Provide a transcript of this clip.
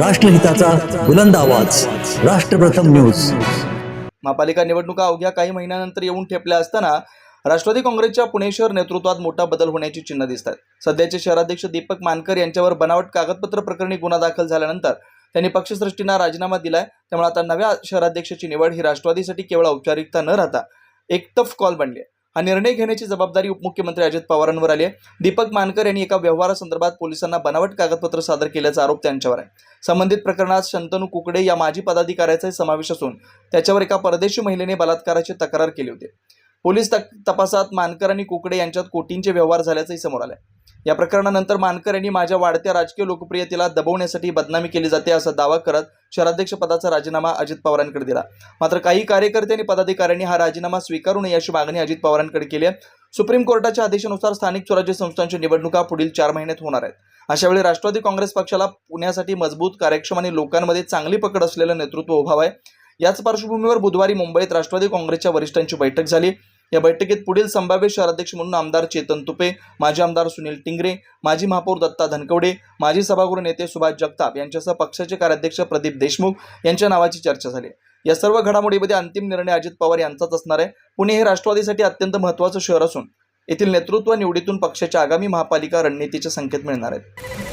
राष्ट्रहिताचा बुलंद आवाज. राष्ट्रप्रथम न्यूज. महापालिका निवडणुका अवघ्या काही महिन्यानंतर येऊन ठेपल्या असताना राष्ट्रवादी काँग्रेसच्या पुणे शहर नेतृत्वात मोठा बदल होण्याची चिन्ह दिसत आहेत सध्याचे शहराध्यक्ष दीपक मानकर यांच्यावर बनावट कागदपत्र प्रकरणी गुन्हा दाखल झाल्यानंतर त्यांनी पक्षसृष्टींना राजीनामा दिलाय. त्यामुळे आता नव्या शहराध्यक्षाची निवड ही राष्ट्रवादीसाठी केवळ औपचारिकता न राहता एक टफ कॉल बनली आहे. हा निर्णय घेण्याची जबाबदारी उपमुख्यमंत्री अजित पवारांवर आली आहे. दीपक मानकर यांनी एका व्यवहारासंदर्भात पोलिसांना बनावट कागदपत्र सादर केल्याचा आरोप त्यांच्यावर आहे. संबंधित प्रकरणात शंतनू कुकडे या माजी पदाधिकाऱ्याचा समावेश असून त्याच्यावर एका परदेशी महिलेने बलात्काराची तक्रार केली होती. पोलीस तपासात मानकर आणि कुकडे यांच्यात कोटींचे व्यवहार झाल्याचंही समोर आलंय. या प्रकरणानंतर मानकर यांनी माझ्या वाढत्या राजकीय लोकप्रियतेला दबवण्यासाठी बदनामी केली जाते असा दावा करत शहराध्यक्ष पदाचा राजीनामा अजित पवारांकडे दिला. मात्र काही कार्यकर्ते आणि पदाधिकाऱ्यांनी हा राजीनामा स्वीकारू नये अशी मागणी अजित पवारांकडे केली आहे. सुप्रीम कोर्टाच्या आदेशानुसार स्थानिक स्वराज्य संस्थांच्या निवडणुका पुढील चार महिन्यात होणार आहेत. अशावेळी राष्ट्रवादी काँग्रेस पक्षाला पुण्यासाठी मजबूत कार्यक्षम आणि लोकांमध्ये चांगली पकड असलेलं नेतृत्व उभावं आहे. याच पार्श्वभूमीवर बुधवारी मुंबईत राष्ट्रवादी काँग्रेसच्या वरिष्ठांची बैठक झाली. या बैठकीत पुढील संभाव्य शहराध्यक्ष म्हणून आमदार चेतन तुपे माजी आमदार सुनील टिंगरे माजी महापौर दत्ता धनकवडे माजी सभागृह नेते सुभाष जगताप यांच्यासह पक्षाचे कार्याध्यक्ष प्रदीप देशमुख यांच्या नावाची चर्चा झाली. या सर्व घडामोडीमध्ये अंतिम निर्णय अजित पवार यांचाच असणार आहे. पुणे हे राष्ट्रवादीसाठी अत्यंत महत्त्वाचं शहर असून येथील नेतृत्व निवडीतून पक्षाच्या आगामी महापालिका रणनीतीचे संकेत मिळणार आहेत.